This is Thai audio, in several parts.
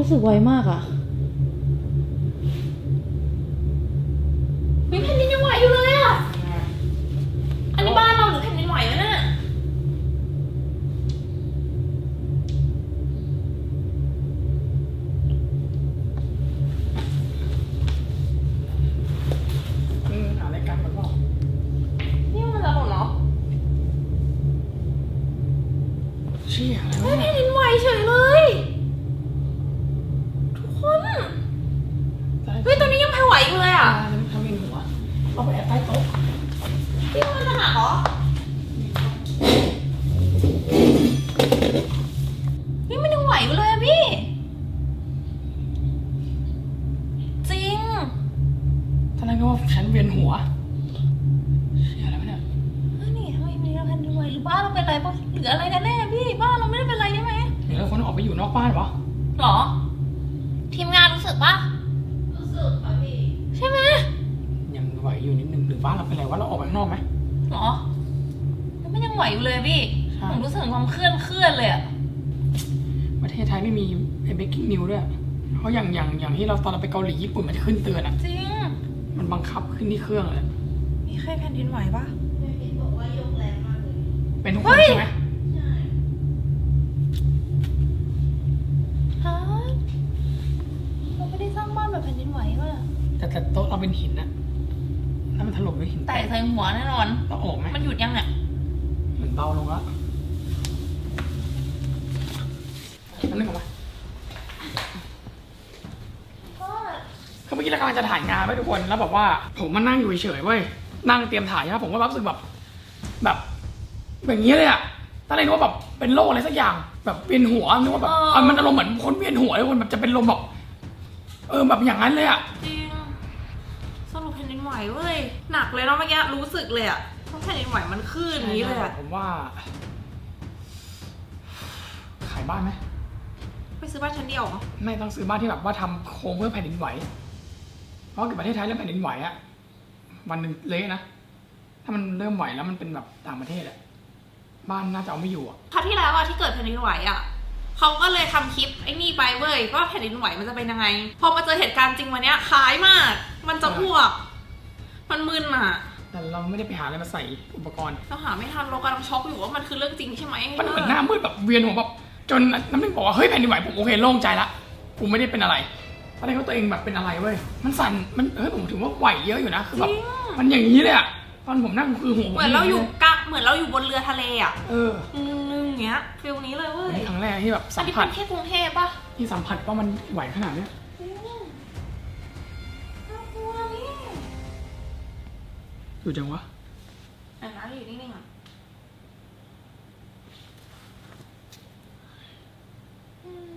รู้สึกไวมากอะ นี่มันยังไหวอยู่เลยอะพี่ จริง ตอนแรกก็ว่าฉันเวียนหัวเชี่ยอะไรวะเนี่ยเฮ้ยนี่ทำไมมีแผ่นดินไหวหรือบ้านเราเป็นอะไรปะหรืออะไรกันแน่พี่บ้านเราไม่ได้เป็นอะไรใช่ไหมหรือเราคนออกไปอยู่นอกบ้านวะหรอ ทีมงานรู้สึกปะรู้สึกค่ะพี่ ใช่ไหมยังไหวอยู่นิดนึงหรือบ้านเราเป็นอะไรวะเราออกไปข้างนอกไหมหรอแล้วมันยังไหวอยู่เลยพี่ใช่ผมรู้สึกถึงความเคลื่อนเคลื่อนเลยอะ ประเทศไทยไม่มีไอ้เบกกิ้งนิวด้วย เพราะอย่างอย่างอย่างที่เราตอนเราไปเกาหลีญี่ปุ่นมันจะขึ้นเตือนอะ จริง มันบังคับขึ้นที่เครื่องเลย มีใครแผ่นดินไหวปะเป็นทุกคเฮ้นยใช่ไหมฮะเราไม่ได้สร้างบ้านแบบแผ่นดินไหวป่ะแต่แต่โต๊ะเราเป็นหินอะถ้ามันถล่มด้วยหินแต่ใส่หัวแน่นอนเราออกไหมมันหยุดยังเนี่ยเหมือนเบาลงแล้ว อันนึงออกมาคือเมื่อกี้เรากำลังจะถ่ายงานไว้ทุกคน แล้วแบบว่าผมมานั่งอยู่เฉยๆเว้ย นั่งเตรียมถ่ายใช่ไหมผมก็รู้สึกแบบ แบบแบบนี้เลยอะตอนแรกนึกว่าแบบเป็นโรคอะไรสักอย่าง แบบเวียนหัวนึกว่าแบบเออเออ มันอารมณ์เหมือนคนเวียนหัวเลยคนแบบจะเป็นลมแบบเออแบบอย่างนั้นเลยอะจริง สรุปแผ่นดินไหวเว้ย หนักเลยเนาะเมื่อกี้รู้สึกเลยอะเพราะแผ่นดินไหวมันคลื่นอย่างนี้เลยอะผมว่า ขายบ้านไหม ไปซื้อบ้านชั้นเดียวเหรอไม่ต้องซื้อบ้านที่แบบว่าทำโครงเพื่อแผ่นดินไหว เพราะเกิดประเทศไทยเรื่องแผ่นดินไหวอะวันหนึ่งเละนะ ถ้ามันเริ่มไหวแล้วมันเป็นแบบต่างประเทศอะบ้านน่าจะเอาไม่อยู่อะคราวที่แล้วอะที่เกิดแผ่นดินไหวอะเขาก็เลยทำคลิปไอ้นี่ไปเว้ยว่าแผ่นดินไหวมันจะเป็นยังไง พอมาเจอเหตุการณ์จริงวันเนี้ยคล้ายมาก มันจะอ้วก มันมึนอะแต่เราไม่ได้ไปหาอะไรมาใส่อุปกรณ์ เราหาไม่ทันเรากำลังช็อกอยู่ว่ามันคือเรื่องจริงใช่ไหมมันเหมือนหน้ามืดแบบเวียนหัวแบบ จนน้ำหนึ่งบอกว่าเฮ้ยแผ่นดินไหวผมโอเคโล่งใจละกูไม่ได้เป็นอะไรตอนแรกก็ตัวเองแบบเป็นอะไรเว้ยมันสั่นมันเฮ้ยผมถือว่าไหวเยอะอยู่นะคือแบบมันอย่างนี้เลยอะตอนผมนั่งคือหัวผเหมือนเราอยู่กะเหมือนเราอยู่บนเรือทะเลอะเออนึงๆอย่างเงี้ยฟิลนี้เลยเว้อันยนี้ครั้งแรกที่แบบอัสันมนี้ผัเป็สนแค่กรุงเทพป่ะที่สัมผัสว่ามันไหวขนาดเนี้ยน่ากลัวนี่อยู่จังวะอะนะอยู่นิ่งๆอะอืม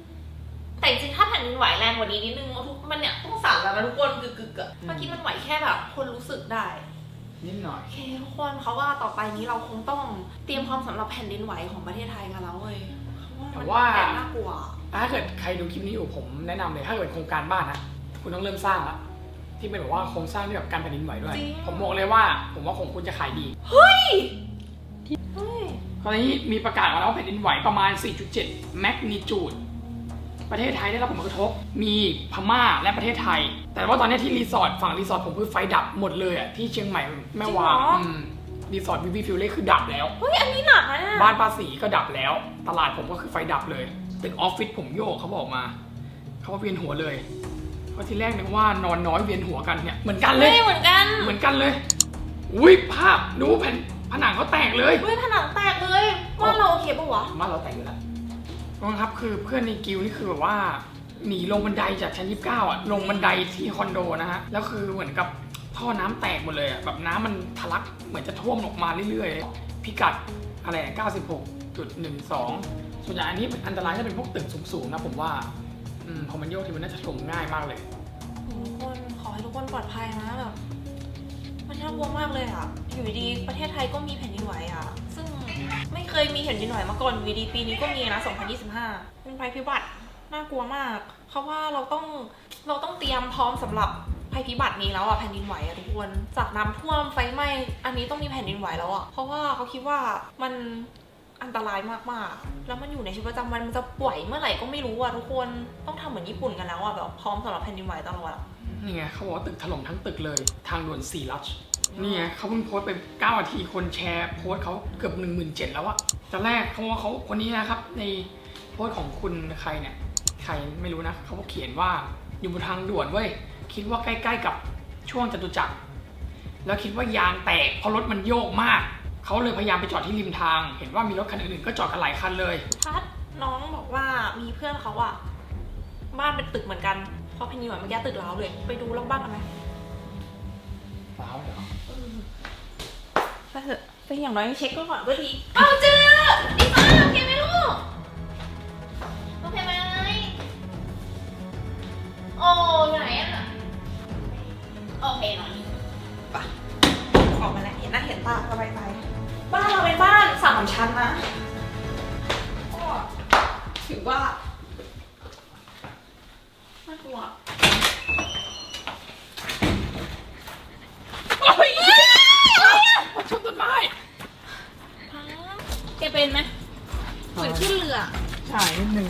แต่จริงๆถ้าแผ่นดินไห วแรงกว่านี้นิดนึงทุกมันเนี่ยต้องสั่นแล้วนะทุกคนกึกๆอะเมื่อกี้มันไหวแค่แบบคนรู้สึกได้นิดหน่อยโอเคทุกคนเขาว่าต่อไปนี้เราคงต้องเตรียมพร้อมสำหรับแผ่นดินไหวของประเทศไทยกันแล้วเว้ยแต่มันว่าแอบน่ากลัวถ้าเกิดใครดูคลิปนี้อยู่ผมแนะนำเลยถ้าเกิดโครงการบ้านนะคุณต้องเริ่มสร้างละที่เป็นแบบว่าโครงสร้างที่แบบการแผ่นดินไหวด้วยจริงผมบอกเลยว่า ผมว่าของคุณจะขายดีเฮ้ยเฮ้ยตอนนี้มีประกาศมาแล้วว่าแผ่นดินไหวประมาณ 4.7 แมกนิจูด ประเทศไทยได้รับผลกระทบ มีพม่าและประเทศไทย แต่ว่าตอนนี้ที่รีสอร์ทฝั่งรีสอร์ทผมคือไฟดับหมดเลยอะที่เชียงใหม่แม่วางอื มรีสอร์ทวิวีฟิลเล่คือดับแล้ว เฮ้ยอันนี้หนักนะเนี่ยบ้านป้าสีก็ดับแล้ว ตลาดผมก็คือไฟดับเลย ตึกออฟฟิศผมโยกเขาบอกมา เขาว่าเวียนหัวเลย เพราะทีแรกนึกว่านอนน้อยเวียนหัวกันเนี่ยเหมือนกันเลยไม่เหมือนกันเหมือนกันเลย อุ้ยภาพดูแผ่นผนังเขาแตกเลยเฮ้ยผนังแตกเลยว่านเราโอเคปะวะบ้านเราแตกอยู่แล้ว นะครับคือเพื่อนในกิวนี่คือแบบว่าหนีลงบันไดจากชั้น29อะลงบันไดที่คอนโดนะฮะแล้วคือเหมือนกับท่อน้ำแตกหมดเลยอะแบบน้ำมันทะลักเหมือนจะท่วมออกมาเรื่อยๆ พิกัดอะไร96.12ส่วนใหญ่อันนี้อันตรายจะเป็นพวกตึกสูงๆนะผมว่าอืมพอมันโยกทีมันน่าจะถล่มง่ายมากเลยทุกคนขอให้ทุกคนปลอดภัยนะแบบมันน่ากลัวมากเลยอะอยู่ดีประเทศไทยก็มีแผ่นดินไหวอะ ไม่เคยมีแผ่นดินไหวมาก่อนอยู่ดีปีนี้ก็มีนะ 2025เป็นภัยพิบัติน่ากลัวมาก เพราะว่าเราต้องเราต้องเตรียมพร้อมสำหรับภัยพิบัตินี้แล้วอะแผ่นดินไหวอะทุกคนจากน้ำท่วมไฟไหม้อันนี้ต้องมีแผ่นดินไหวแล้วอะเพราะว่าเขาคิดว่ามันอันตรายมากๆ แล้วมันอยู่ในชีวิตประจำวันมันจะป่วยเมื่อไหร่ก็ไม่รู้อะทุกคนต้องทำเหมือนญี่ปุ่นกันแล้วอะแบบพร้อมสำหรับแผ่นดินไหวตลอดนี่ไงเขาบอกว่าตึกถล่มทั้งตึกเลย ทางด่วนสีลัช นี่ไงเขาเพิ่งโพสต์ไป9นาทีคนแชร์โพสต์เขาเกือบ1 7 0 0 0แล้วอะตอนแรกเขาว่าเขาคนนี้นะครับ ในโพสต์ของคุณใครเนี่ยใครไม่รู้นะเขาเขียนว่าอยู่บนทางด่วนเว้ยคิดว่าใกล้ๆกับช่วงจตุจักรแล้วคิดว่ายางแตกเพราะรถมันโยกมากเขาเลยพยายามไปจอดที่ริมทาง เห็นว่ามีรถคันอื่นๆก็จอดกันหลายคันเลยทัดน้องบอกว่ามีเพื่อนเขาอะบ้านเป็นตึกเหมือนกันเพราะแผ่นดินไหวเมื่อกี้ตึกร้าวเลย ไปดูรอบบ้านกันไหม ว้าวเหรอไปเถอะไปอย่างน้อยเช็คก่อนก็ดีเอาเจอดีมากโอเคไหมลูก โอเคไหมโอ้ไหนอะ โอเคหน่อยออกมาแล้วเห็นหน้าเห็นตาสบายใจบ้านเราเป็นบ้านสามชั้นนะก็ถือว่าน่ากลัว โอ้ย ชนต้นไม้แกเป็นไหมเหมือนขึ้นเรือใช่นิดนึง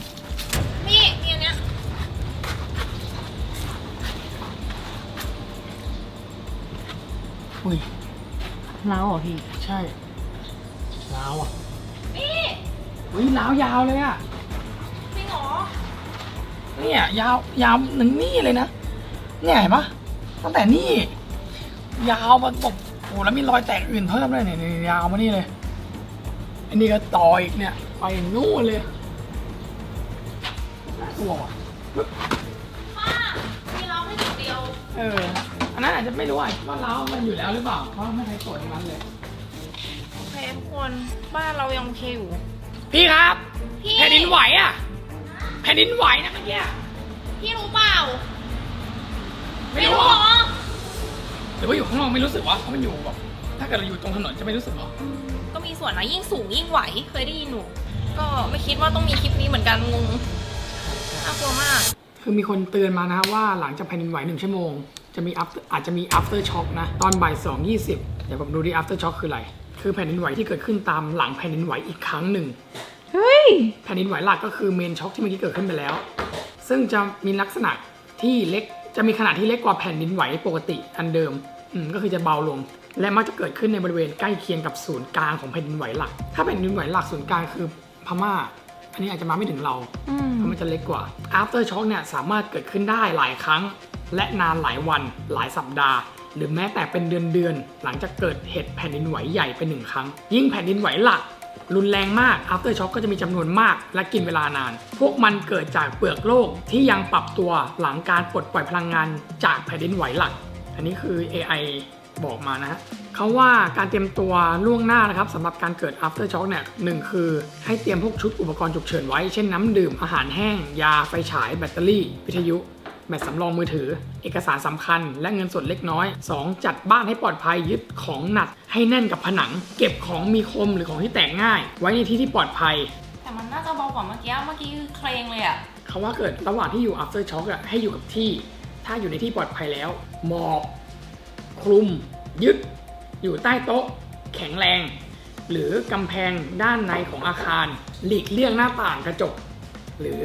นี่มีอันเนี้ยอุ้ยล้าวเหรอพี่ ใช่ล้าวอะนี่อุ้ยล้าวยาวเลยอะจริงเหรอเนี่ยยาวยาวหนึ่งนี่เลยนะเนี่ยเห็นปะตั้งแต่นี่ ยาวมาตกโอ้แล้วมีรอยแตกอื่นเพิ่มเลยเนี่ยเนี่ยยาวมานี่เลย อันนี้ก็ต่ออีกเนี่ยไปนู่นเลยน่ากลัวว่ะป้ามีเราให้จุดเดียว เออ อันนั้นอาจจะไม่รู้อะว่าล้าวมันอยู่แล้วหรือเปล่า เพราะไม่ใครตรวจในนั้นเลย โอเคทุกคนบ้านเรายังโอเคอยู่ พี่ครับ พี่ แผ่นดินไหวอะ แผ่นดินไหวนะเมื่อกี้ พี่รู้เปล่า ไม่ไม่รู้รู้เหเหรรออห รือว่าอยู่ข้างนอกไม่รู้สึกวะเพราะมันอยู่แบบถ้าเกิดเราอยู่ตรงถนนจะไม่รู้สึกหรอก็มีส่วนนะยิ่งสูงยิ่งไหวเคยได้ยินหนูก็ไม่คิดว่าต้องมีคลิปนี้เหมือนกันงงน่ากลัวมาก คือมีคนเตือนมานะว่าหลังจากแผ่นดินไหวหนึ่งชั่วโมง จะมี after อาจจะมี after shock นะ ตอนบ่ายสองยี่สิบเดี๋ยวผมดูดิ after shock คืออะไร คือแผ่นดินไหวที่เกิดขึ้นตามหลังแผ่นดินไหวอีกครั้งหนึ่งเฮ้ยแผ่นดินไหวหลักก็คือเมนช็อคที่เมื่อกี้เกิดขึ้นไปแล้ว ซึ่งจะมีลักษณะที่เล็กจะมีขนาดที่เล็กกว่าแผ่นดินไหวปกติอันเดิม ก็คือจะเบาลง และมักจะเกิดขึ้นในบริเวณใกล้เคียงกับศูนย์กลางของแผ่นดินไหวหลัก ถ้าแผ่นดินไหวหลักศูนย์กลางคือพม่า อันนี้อาจจะมาไม่ถึงเราอืมเพราะมันจะเล็กกว่า after shock เนี่ยสามารถเกิดขึ้นได้หลายครั้ง และนานหลายวันหลายสัปดาห์ หรือแม้แต่เป็นเดือนเดือนๆหลังจากเกิดเหตุแผ่นดินไหวใหญ่เป็นหนึ่งครั้ง ยิ่งแผ่นดินไหวหลักรุนแรงมาก after shock ก็จะมีจำนวนมาก และกินเวลานาน พวกมันเกิดจากเปลือกโลกที่ยังปรับตัวหลังการปลดปล่อยพลังงานจากแผ่นดินไหวหลัก อันนี้คือ AI บอกมานะฮะเขาว่าการเตรียมตัวล่วงหน้านะครับสำหรับการเกิด after shock เนี่ยหนึ่งคือให้เตรียมพวกชุดอุปกรณ์ฉุกเฉินไว้ เช่นน้ำดื่ม อาหารแห้ง ยาไฟฉาย แบตเตอรี่ วิทยุแบตสำรองมือถือ เอกสารสำคัญ และเงินสดเล็กน้อย 2. จัดบ้านให้ปลอดภัยยึดของหนัก ให้แน่นกับผนัง เก็บของมีคมหรือของที่แตกง่าย ไว้ในที่ที่ปลอดภัย แต่มันน่าจะเบากว่าเมื่อกี้เมื่อกี้คือเคลงเลยอะเขาว่าเกิดระหว่างที่อยู่ after shock อะให้อยู่กับที่ ถ้าอยู่ในที่ปลอดภัยแล้ว หมอบคลุม ยึด อยู่ใต้โต๊ะ แข็งแรง หรือกำแพงด้านในของอาคาร หลีกเลี่ยงหน้าต่างกระจก หรือ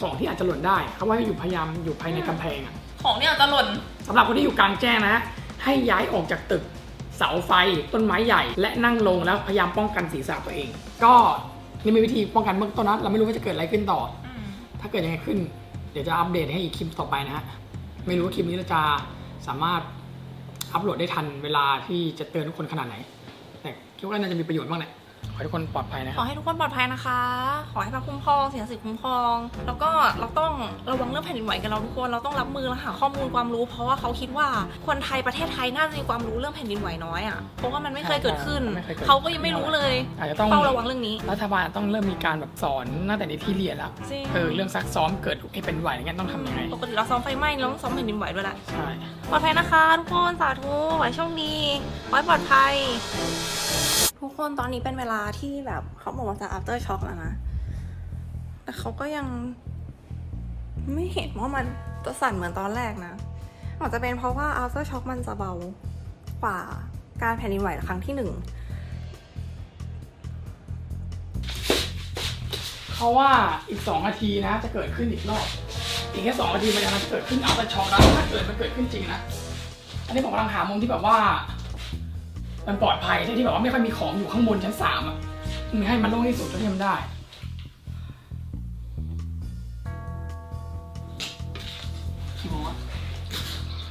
ของที่อาจจะหล่นได้เขาว่าให้อยู่พยายามอยู่ภายในกำแพงอะของเนี่ยจะหล่นสำหรับคนที่อยู่กลางแจ้งนะ ให้ย้ายออกจากตึก เสาไฟ ต้นไม้ใหญ่ และนั่งลงแล้วพยายามป้องกันศีรษะตัวเอง ก็นี่เป็นวิธีป้องกันเบื้องต้นนะเราไม่รู้ว่าจะเกิดอะไรขึ้นต่อถ้าเกิดยังไงขึ้น เดี๋ยวจะอัปเดตให้อีกคลิปต่อไปนะฮะ ไม่รู้ว่าคลิปนี้เราจะ สามารถอัปโหลดได้ทันเวลาที่จะเตือนทุกคนขนาดไหน แต่คิดว่าน่าจะมีประโยชน์บ้างแหละ ให้ทุกคนปลอดภัยนะคขรัอบให้ทุกคนปลอดภัยนะคะ ขอให้พระคุ้มครองสิ่งศักดิ์สิทธิ์คุ้มครอง แล้วก็เราต้องระวังเรื่องแผ่นดินไหวกันเราทุกคน เราต้องรับมือและหาข้อมูลความรู้ เพราะว่าเขาคิดว่าคนไทยประเทศไทยน่าจะมีความรู้เรื่องแผ่นดินไหวน้อยอะ เพราะว่ามันไม่เคยเกิดขึ้น ไม่เคยเกิดเขาก็ยังไม่รู้เลยอาจจะต้องเฝ้าระวังเรื่องนี้รัฐบาลต้องเริ่มมีการแบบสอนตั้งแต่ในที่เรียนแล้วจริงเออเรื่องซักซ้อมเกิดให้เป็นไหวอย่างเงี้ยต้องทำยังไงปกติเราซ้อมไฟไหม้เราต้องซ้อมแผ่นดินไหวด้วยแหละ ใช่ ปลอดภัยนะคะทุกคนสาธุขอให้โชคดีขอให้ปลอดภัย ทุกคนตอนนี้เป็นเวลาที่แบบเขาบอกว่าจะ after shock แล้วนะ แต่เขาก็ยังไม่เห็นว่ามันจะสั่นเหมือนตอนแรกนะ อาจจะเป็นเพราะว่า after shock มันจะเบากว่าการแผ่นดินไหวครั้งที่หนึ่ง เขาว่าอีกสองนาทีนะ จะเกิดขึ้นอีกรอบ อีกแค่สองนาทีมันจะเกิดขึ้นเอาแต่ช็อกแล้วถ้าเกิดมันเกิดขึ้นจริงนะ อันนี้ผมกำลังหามุมที่แบบว่า มันปลอดภัยที่แบบว่าไม่ค่อยมีของอยู่ข้างบนชั้นสามอะมันให้มันโล่งที่สุดเท่าที่มันได้กี่โมงอะ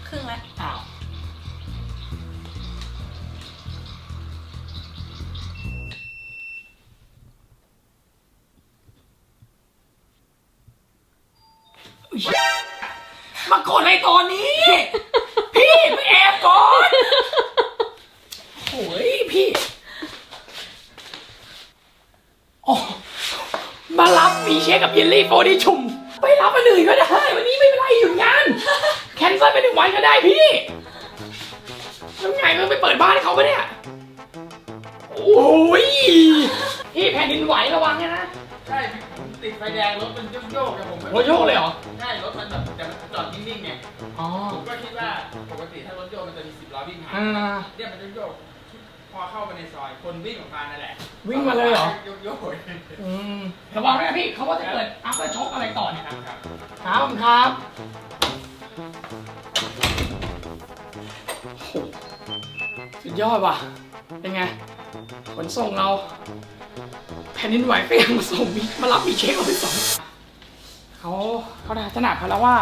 ครึ่งแล้วอ้าวอุ๊ยมากดอะไรตอนนี้ พี่ไปแอบก่อน โอ้ยพี่อ๋อมารับมีเชคกับเยลลี่โฟดีชุม ไปรับมาหนึ่งก็ได้ วันนี้ไม่เป็นไรหยุดงาน แคนเซิลไปหนึ่งวันก็ได้พี่แล้วไงมันไปเปิดบ้านให้เขาปะเนี่ย โอ้ย พี่แผ่นดินไหวระวังนะ ใช่ติดไฟแดงรถมันโยกๆกับผมโอ้โยกเลยเหรอ ใช่รถมันแบบแต่มันจอดนิ่งๆไงอ๋อผมก็คิดว่าปกติถ้ารถโยกมันจะมีสิบล้อวิ่งผ่านอ่าเนี่ยมันจะโยกพ อเข้าไปในซอยคนวิ่งออกมานั่นแหละวิ่งมาเลยเหรอ โยกโยกอืมระวังด้วยนะพี่เขาว่าจะเกิดอัพเตอร์ช็อคอะไรต่อเนี่ยครับครับครับผมครับโอ้โหสุดยอดว่ะ เป็นไง ขนส่งเราแผ่นดินไหวก็ยังมาส่งมีมารับมีเช็คเราไปสองเขาเขาถนัดเขาแล้วว่า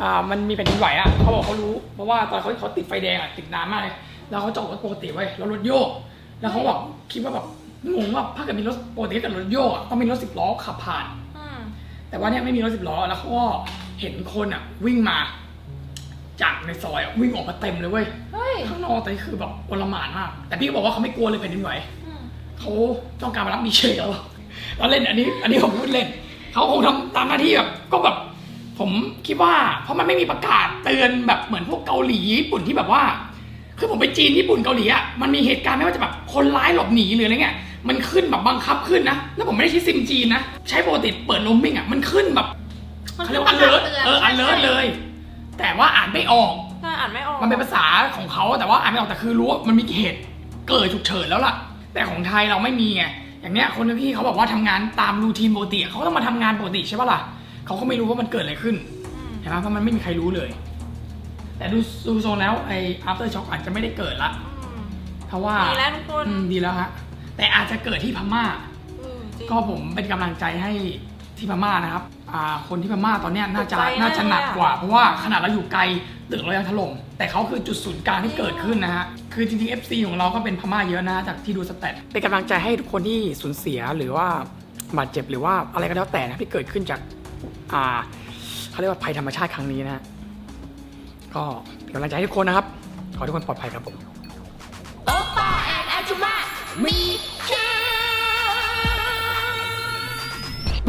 อ่า มันมีแผ่นดินไหวอะเขาบอกเขารู้ เพราะว่าตอนเขาเขาติดไฟแดงอะติดนานมากเลยแล้ว เขาจอดรถปกติไว้แล้วรถโยก แล้วเขาบอกคิดว่าแบบงงว่าถ้าเกิดมีรถปกติกับรถโยกอะต้องมีรถสิบล้อขับผ่าน อืมแต่ว่าเนี่ยไม่มีรถสิบล้อแล้วเขาก็เห็นคนอะวิ่งมา จากในซอยอะวิ่งออกมาเต็มเลยเว้ยเฮ้ยข้างนอกแต่นี่คือแบบโอลหมานมาก แต่พี่ก็บอกว่าเขาไม่กลัวเลยแผ่นดินไหว อืมเขาต้องการมารับมีเชยแล้วเราเล่นอันนี้ อันนี้ผมพูดเล่น เขาคงทำตามหน้าที่แบบก็แบบ ผมคิดว่า เพราะมันไม่มีประกาศเตือนแบบเหมือนพวกเกาหลีญี่ปุ่นที่แบบว่า คือผมไปจีนญี่ปุ่นเกาหลีอะมันมีเหตุการณ์ไม่ว่าจะแบบคนร้ายหลบหนีหรืออะไรเงี้ยมันขึ้นแบบบังคับขึ้นนะ แล้วผมไม่ได้ใช้ซิมจีนนะ ใช้ปกติเปิดโรมมิ่งอะมันขึ้นแบบเขาเรียกว่า alert เออ alert เลย แต่ว่าอ่านไม่ออกใช่อ่านไม่ออก มันเป็นภาษาของเขาแต่ว่าอ่านไม่ออกแต่คือรู้ว่ามันมีเหตุเกิดฉุกเฉินแล้วล่ะ แต่ของไทยเราไม่มีไงอย่างเนี้ยคนที่เขาบอกว่าทำงานตามรูทีนปกติเขาก็ต้องมาทำงานปกติใช่ปะล่ะเขาก็ไม่รู้ว่ามันเกิดอะไรขึ้นอืมเห็นไหมเพราะมันไม่มีใครรู้เลย แต่ดูดูทรงแล้วไอ้ after shock อาจจะไม่ได้เกิดละอืมเพราะว่าดีแล้วทุกคนอืมดีแล้วฮะ แต่อาจจะเกิดที่พม่า อืมจริง ก็ผมเป็นกำลังใจให้ที่พม่านะครับอ่าคนที่พม่าตอนเนี้ยน่าจะตกใจน่าจะหนักเลยอะกว่า เพราะว่าขนาดเราอยู่ไกลตึกเรายังถล่มแต่เขาคือจุดศูนย์กลางที่เกิดขึ้นนะฮะ คือจริงๆ FC ของเราก็เป็นพม่าเยอะนะจากที่ดูสแตทเป็นกำลังใจให้ทุกคนที่สูญเสียหรือว่าบาดเจ็บหรือว่าอะไรก็แล้วแต่นะที่เกิดขึ้นจากอ่าเขาเรียกว่าภัยธรรมชาติครั้งนี้นะฮะ ก็เป็นกำลังใจให้ทุกคนนะครับ ขอให้ทุกคนปลอดภัยครับผมโอป้าแอนอาจุมามีเชค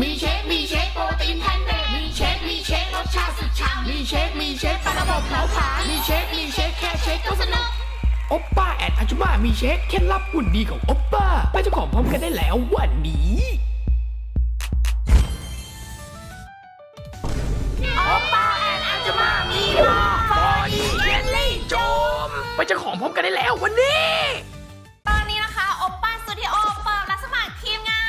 มีเชคมีเชคโปรตีนแพนเบกมีเชคมีเชครสชาติสุดฉ่ำมีเชคมีเชคปลาระบบเผาผลาญมีเชคมีเชคแค่เชคก็สนุกโอปป้าแอนอาจุมามีเช็คเคล็ดลับหุ่นดีของโอปป้าไปเจ้าของพร้อมกันได้แล้ววันนี้ ไปเจ้าของพร้อมกันได้แล้ววันนี้ ตอนนี้นะคะโอป้าสตูดิโอเปิดรับสมัครทีมงา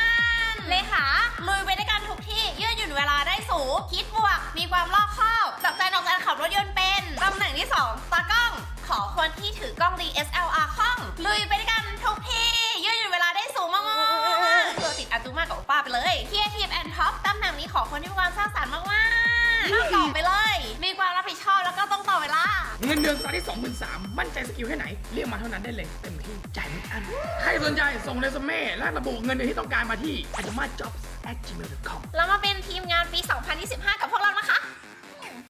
นเลขาลุยไปด้วยกันทุกที่ยืดหยุ่นเวลาได้สูงคิดบวก มีความรอบคอบจับใจนอกการขับรถยนต์เป็นตำแหน่งที่ 2ตากล้อง ขอคนที่ถือกล้อง DSLR คล่อง ลุยไปด้วยกันทุกที่ยืดหยุ่นเวลาได้สูงมากๆตัวติดอาจูมากับโอป้าไปเลยเคียทีมแอนท็อปตำแหน่งนี้ขอคนที่มีความสร้างสรรค์มากๆต้องตอบไปเลย มีความรับผิดชอบแล้วก็ต้องต่อเวลา เงินเดือนตาร์ทที่23,000มั่น ใจสกิลแค่ไหน เรียกมาเท่านั้นได้เลยเต็มที่จ่ายไม่อันใครสนใจส่งเรซูเม่และระบุเงินเดือนที่ต้องการมาที่ a d a m a j o b s gmail.com แล้วมาเป็นทีมงานปี 2025 กับพวกเรานะคะ